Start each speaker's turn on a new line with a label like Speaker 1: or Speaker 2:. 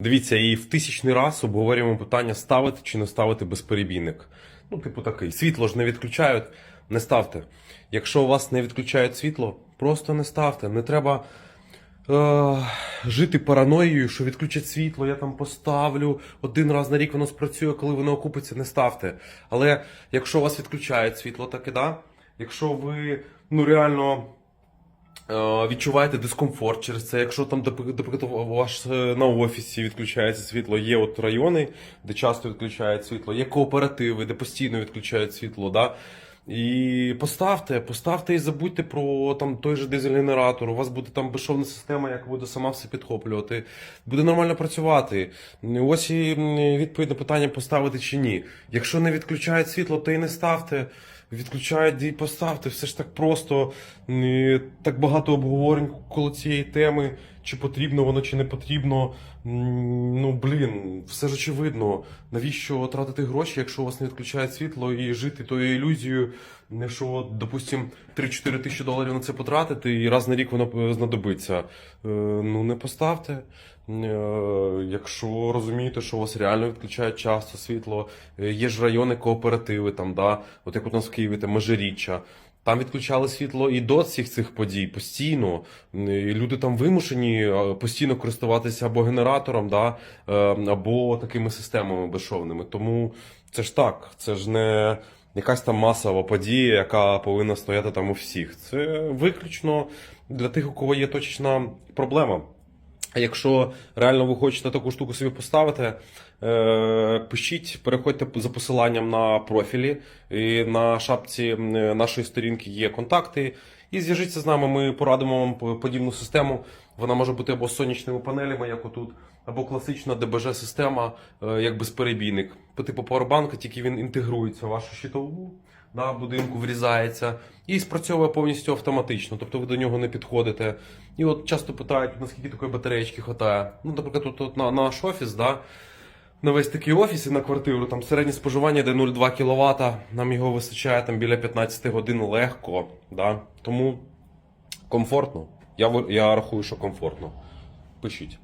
Speaker 1: Дивіться, і в тисячний раз обговорюємо питання ставити чи не ставити безперебійник. Ну, типу такий. Світло ж не відключають, не ставте. Якщо у вас не відключають світло, просто не ставте. Не треба е- жити параноєю, що відключать світло, я там поставлю, один раз на рік воно спрацює, коли воно окупиться, не ставте. Але якщо у вас відключають світло, так і да. Якщо ви ну реально відчуваєте дискомфорт через це. Якщо там, наприклад, у вас е, на офісі відключається світло, є от райони, де часто відключають світло, є кооперативи, де постійно відключають світло. Да? І поставте, поставте і забудьте про там той же дизель-генератор. У вас буде там безшовна система, яка буде сама все підхоплювати. Буде нормально працювати. Ось і відповідь на питання поставити чи ні. Якщо не відключають світло, то і не ставте. Відключають і поставте. Все ж так просто. Так багато обговорень коло цієї теми. Чи потрібно воно, чи не потрібно. Ну блін, все ж очевидно. Навіщо тратити гроші, якщо у вас не відключають світло, і жити тою ілюзією, не що, допустим, 3-4 тисячі доларів на це потратити, і раз на рік воно знадобиться. Е, Ну не поставте. Е, Якщо розумієте, що у вас реально відключають часто світло, е, є ж райони кооперативи, там, да, от як у нас в Києві, там Межиріччя. Там відключали світло і до всіх цих подій постійно. І люди там вимушені е, постійно користуватися або генератором, да, е, або такими системами безшовними. Тому це ж так, це ж не якась там масова подія, яка повинна стояти там у всіх. Це виключно для тих, у кого є точечна проблема. Якщо реально ви хочете таку штуку собі поставити, е, пишіть, переходьте за посиланням на профілі. І на шапці нашої сторінки є контакти. І зв'яжіться з нами, ми порадимо вам подібну систему. Вона може бути або з сонячними панелями, як отут, або класична ДБЖ-система, е, як безперебійник. По типу пауербанка, тільки він інтегрується в вашу щитову, да, будинку врізається і спрацьовує повністю автоматично, тобто ви до нього не підходите. І от часто питають, наскільки такої батареєчки хватає. Ну, наприклад, тут, тут на наш офіс, да, на весь такий офіс і на квартиру, там середнє споживання де 0,2 кВт, нам його вистачає там біля 15 годин легко. Да? Тому комфортно. Я, я рахую, що комфортно. Пишіть.